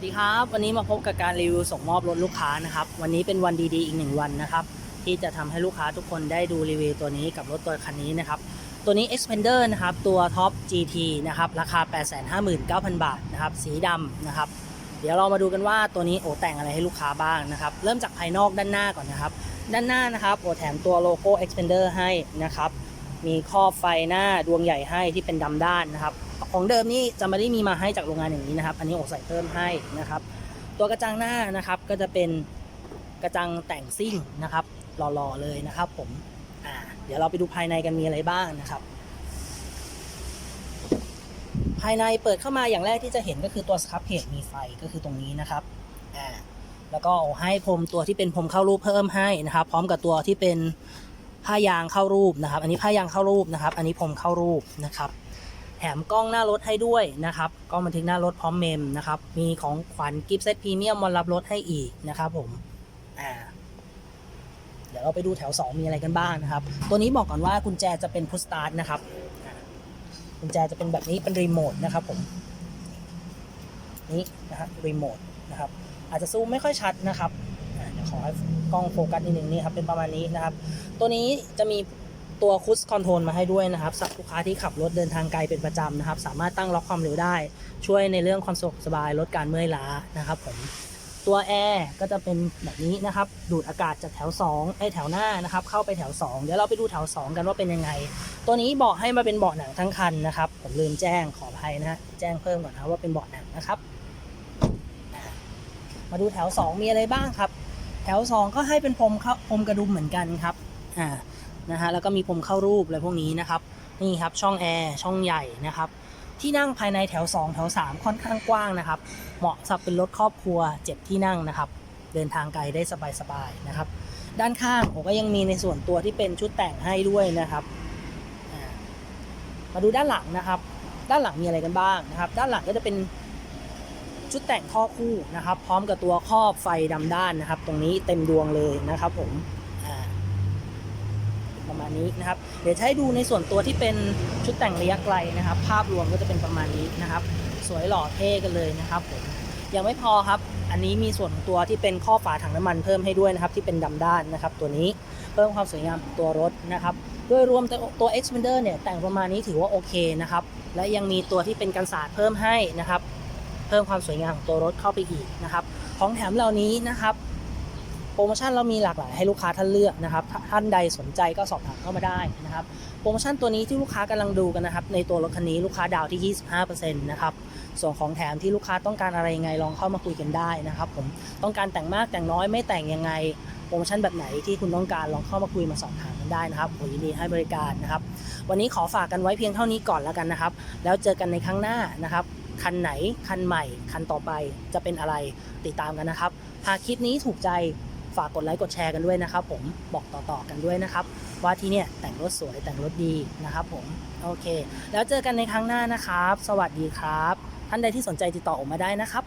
สดีครับ วันนี้มาพบกับการรีวิวส่งมอบรถลูกค้านะครับ วันนี้เป็นวันดีๆอีกหนึ่งวันนะครับ ที่จะทำให้ลูกค้าทุกคนได้ดูรีวิวตัวนี้กับรถตัวคันนี้นะครับ ตัวนี้ Expander นะครับ ตัว Top GT นะครับ ราคา 859,000 บาทนะครับ สีดำนะครับ เดี๋ยวเรามาดูกันว่าตัวนี้โอแต่งอะไรให้ลูกค้าบ้างนะครับ เริ่มจากภายนอกด้านหน้าก่อนนะครับ ด้านหน้านะครับโอแถมตัวโลโก้ Expander ให้นะครับ มีครอบไฟหน้าดวงใหญ่ให้ที่เป็นดำด้านนะครับ ของเดิมนี่จะไม่ได้มีมาให้จากโรงงานอย่างนี้นะครับ อันนี้โอใส่เพิ่มให้นะครับ ตัวกระจังหน้านะครับก็จะเป็นกระจังแต่งซิ่งนะครับหล่อๆเลยนะครับ ผมอ่าเดี๋ยวเราไปดูภายในกันมีอะไรบ้างนะครับ ภายในเปิดเข้ามาอย่างแรกที่จะเห็นก็คือตัวสครับเพจมีไฟก็คือตรงนี้นะครับอ่าแล้วก็ให้พรมตัวที่เป็นพรมเข้ารูปเพิ่มให้นะครับ พร้อมกับตัวที่เป็น ผ้ายางเข้ารูปนะครับ อันนี้ผ้ายางเข้ารูปนะครับ อันนี้พรมเข้ารูปนะครับ แถมกล้องหน้ารถให้ด้วยนะครับกล้องบันทึกหน้ารถพร้อมเมมนะครับ มีของขวัญกิฟต์เซตพรีเมียมวันรับรถให้อีกนะครับผม อ่า เดี๋ยวเราไปดูแถว 2 มีอะไรกันบ้างนะครับ ตัวนี้บอกก่อนว่ากุญแจจะเป็นพุชสตาร์ทนะครับกุญแจจะเป็นแบบนี้เป็นรีโมทนะครับผมนี่นะครับรีโมทนะครับอาจจะซูมไม่ค่อยชัดนะครับ ขอให้กล้องโฟกัสนิดนึงนี่ครับเป็นประมาณนี้นะครับ ตัวนี้จะมีตัวคุชคอนโทรลมาให้ด้วยนะครับสำหรับลูกค้าที่ขับรถเดินทางไกลเป็นประจำนะครับ สามารถตั้งล็อกความเร็วได้ ช่วยในเรื่องความสะดวกสบายลดการเมื่อยล้านะครับผมตัวแอร์ก็จะเป็นแบบนี้นะครับ ดูดอากาศจากแถว2ไอ้แถวหน้านะครับ เข้าไปแถว 2 เดี๋ยวเราไปดูแถว 2 กันว่าเป็นยังไง ตัวนี้เบาะให้มาเป็นเบาะหนังทั้งคันนะครับ ผมลืมแจ้งขออภัยนะฮะแจ้งเพิ่มก่อนนะว่าเป็นเบาะหนังนะครับ มาดูแถว 2 มีอะไรบ้างครับ แถว 2 ก็ให้เป็นพรมเข้าพรมกระดุมเหมือนกันครับอ่านะฮะแล้วก็มีพรมเข้ารูปอะไรพวกนี้นะครับนี่ครับช่องแอร์ช่องใหญ่นะครับที่นั่งภายในแถว 2 แถว 3 ค่อนข้างกว้างนะครับ เหมาะสำหรับเป็นรถครอบครัว 7 ที่นั่งนะครับ เดินทางไกลได้สบายๆนะครับ ด้านข้างผมก็ยังมีในส่วนตัวที่เป็นชุดแต่งให้ด้วยนะครับมาดูด้านหลังนะครับ ด้านหลังมีอะไรกันบ้างนะครับ ด้านหลังก็จะเป็น ชุดแต่งท่อคู่นะครับ พร้อมกับตัวครอบไฟดำด้านนะครับ ตรงนี้เต็มดวงเลยนะครับผมประมาณนี้นะครับ เดี๋ยวให้ดูในส่วนตัวที่เป็นชุดแต่งระยะไกลนะครับ ภาพรวมก็จะเป็นประมาณนี้นะครับ สวยหล่อเท่กันเลยนะครับผมยังไม่พอครับ อันนี้มีส่วนตัวที่เป็นข้อฝาถังน้ำมันเพิ่มให้ด้วยนะครับ ที่เป็นดำด้านนะครับ ตัวนี้เพิ่มความสวยงามของตัวรถนะครับโดยรวมตัวตัว Xpander เนี่ยแต่งประมาณนี้ถือว่าโอเคนะครับ และยังมีตัวที่เป็นกันศาสตร์เพิ่มให้นะครับ พิ่มความสวยงามของตัวรถเข้าไปอีกนะครับของแถมเหล่านี้นะครับโปรโมชั่นเรามีหลากหลายให้ลูกค้าท่านเลือกนะครับท่านใดสนใจก็สอบถามเข้ามาได้นะครับโปรโมชั่นตัวนี้ที่ลูกค้ากำลังดูกันนะครับในตัวรถคันนี้ลูกค้าดาวที่ 25%นะครับส่วนของแถมที่ลูกค้าต้องการอะไรยังไงลองเข้ามาคุยกันได้นะครับผมต้องการแต่งมากแต่งน้อยไม่แต่งยังไงโปรโมชั่นแบบไหนที่คุณต้องการลองเข้ามาคุยมาสอบถามกันได้นะครับผมยินดีให้บริการนะครับ วันนี้ขอฝากกันไว้เพียงเท่านี้ก่อนแล้วกันนะครับ แล้วเจอกันในครั้งหน้านะครับ คันไหนคันใหม่ คันต่อไปจะเป็นอะไรติดตามกันนะครับ หากคลิปนี้ถูกใจฝากกดไลค์กดแชร์กันด้วยนะครับ ผมบอกต่อๆกันด้วยนะครับ ว่าที่เนี่ยแต่งรถสวยแต่งรถดีนะครับ ผมโอเค แล้วเจอกันในครั้งหน้านะครับ สวัสดีครับ ท่านใดที่สนใจติดต่อออกมาได้นะครับ